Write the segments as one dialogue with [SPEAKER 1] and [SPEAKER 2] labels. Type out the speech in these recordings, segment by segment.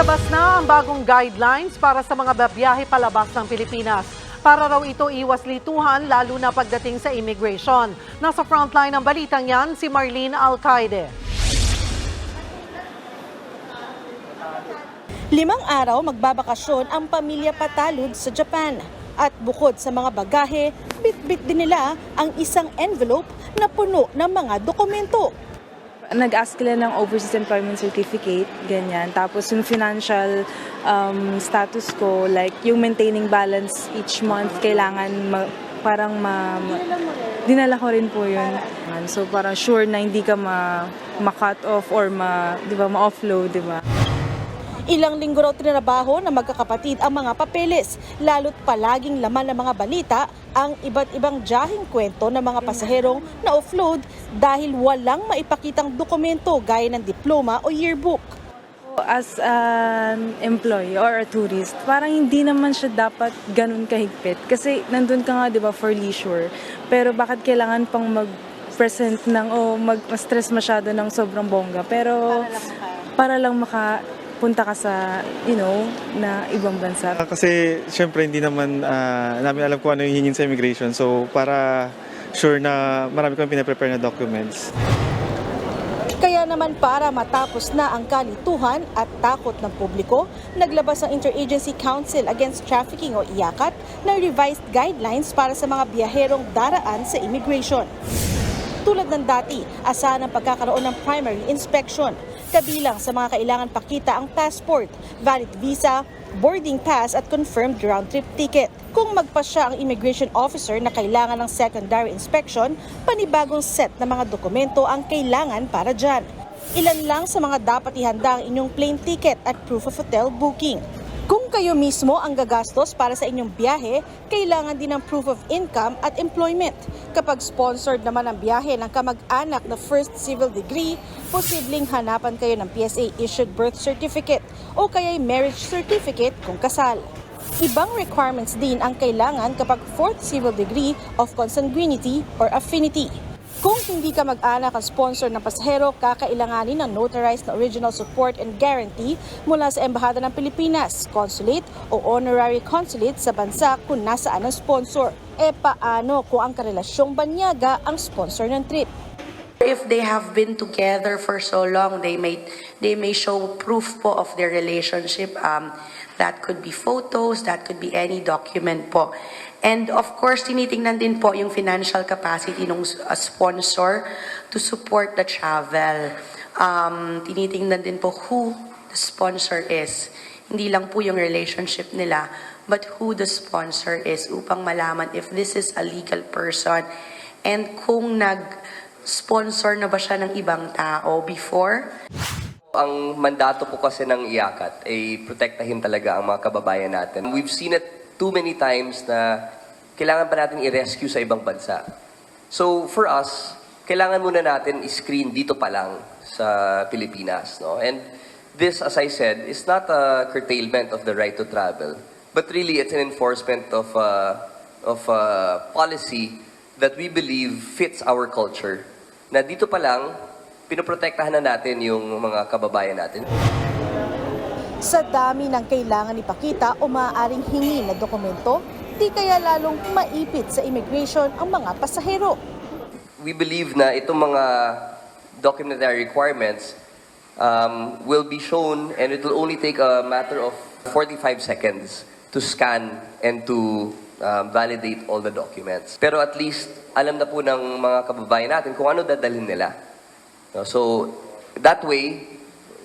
[SPEAKER 1] Inilabas na ang bagong guidelines para sa mga babiyahe palabas ng Pilipinas. Para raw ito iwas lituhan lalo na pagdating sa immigration. Nasa frontline ng balitang yan si Marlene Alcaide.
[SPEAKER 2] Limang araw magbabakasyon ang pamilya Patalud sa Japan. At bukod sa mga bagahe, bit-bit din nila ang isang envelope na puno ng mga dokumento.
[SPEAKER 3] Nag-ask sila ng overseas employment certificate, ganyan. Tapos yung financial um, status ko, like yung maintaining balance each month, kailangan ma- parang ma, dinala ko rin po yun. So parang sure na hindi ka ma, ma-cut off or ma, di ba, ma-offload, di ba?
[SPEAKER 2] Ilang linggo raw tinrabaho na magkakapatid ang mga papeles, lalo't palaging laman ng mga balita ang iba't ibang jahing kwento ng mga pasaherong na offload dahil walang maipakitang dokumento gaya ng diploma o yearbook.
[SPEAKER 3] As an employee or a tourist, parang hindi naman siya dapat ganun kahigpit. Kasi nandun ka nga, di ba, for leisure. Pero bakit kailangan pang mag-present ng o mag-stress masyado ng sobrang bongga? Pero para lang maka punta ka sa, you know, na ibang bansa.
[SPEAKER 4] Ah, Kasi syempre hindi naman ah, namin alam kung ano yung hingin sa immigration. So para sure na marami kami pinaprepare na documents.
[SPEAKER 2] Kaya naman para matapos na ang kalituhan at takot ng publiko, naglabas ang Interagency Council Against Trafficking o IACAT ng revised guidelines para sa mga biyaherong daraan sa immigration. Tulad ng dati, asahan ang pagkakaroon ng primary inspection. Kabilang sa mga kailangan pakita ang passport, valid visa, boarding pass at confirmed round-trip ticket. Kung magpasya ang immigration officer na kailangan ng secondary inspection, panibagong set na mga dokumento ang kailangan para dyan. Ilan lang sa mga dapat ihanda ang inyong plane ticket at proof of hotel booking. Kayo mismo ang gagastos para sa inyong biyahe, kailangan din ng proof of income at employment. Kapag sponsored naman ang biyahe ng kamag-anak na first civil degree, posibleng hanapan kayo ng PSA-issued birth certificate o kaya'y marriage certificate kung kasal. Ibang requirements din ang kailangan kapag fourth civil degree of consanguinity or affinity. Kung hindi ka mag-anak ang sponsor ng pasahero, kakailanganin ng notarized na original support and guarantee mula sa Embahada ng Pilipinas, consulate o honorary consulate sa bansa kung nasaan ang sponsor. E paano kung ang karelasyong banyaga ang sponsor ng trip?
[SPEAKER 5] If they have been together for so long, they may they may show proof po of their relationship. Um, that could be photos, that could be any document po. And of course, tinitingnan din po yung financial capacity ng uh, sponsor to support the travel. Um, tinitingnan din po who the sponsor is. Hindi lang po yung relationship nila, but who the sponsor is upang malaman if this is a legal person and kung nag-sponsor na ba siya ng ibang tao before.
[SPEAKER 6] Ang mandato po kasi ng IACAT ay protektahin talaga ang mga kababayan natin. We've seen it too many times na kailangan pa natin i-rescue sa ibang bansa. So for us, kailangan muna natin i-screen dito pa lang sa Pilipinas. No? And this, as I said, is not a curtailment of the right to travel, but really it's an enforcement of, uh, of uh, policy that we believe fits our culture. Na dito pa lang, pinoprotektahan na natin yung mga kababayan natin.
[SPEAKER 2] Sa dami ng kailangan ipakita o maaaring hingi na dokumento, di kaya lalong maipit sa immigration ang mga pasahero.
[SPEAKER 6] We believe na itong mga documentary requirements um, will be shown and it will only take a matter of 45 seconds to scan and to um, validate all the documents. Pero at least alam na po ng mga kababayan natin kung ano dadalhin nila. No, So that way,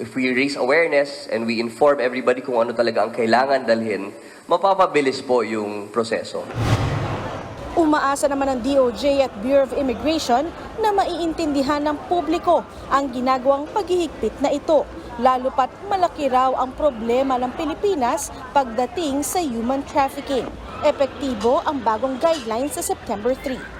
[SPEAKER 6] if we raise awareness and we inform everybody kung ano talaga ang kailangan dalhin, mapapabilis po yung proseso.
[SPEAKER 2] Umaasa naman ng DOJ at Bureau of Immigration na maiintindihan ng publiko ang ginagawang paghihigpit na ito, lalo pat malaki raw ang problema ng Pilipinas pagdating sa human trafficking. Epektibo ang bagong guidelines sa September 3.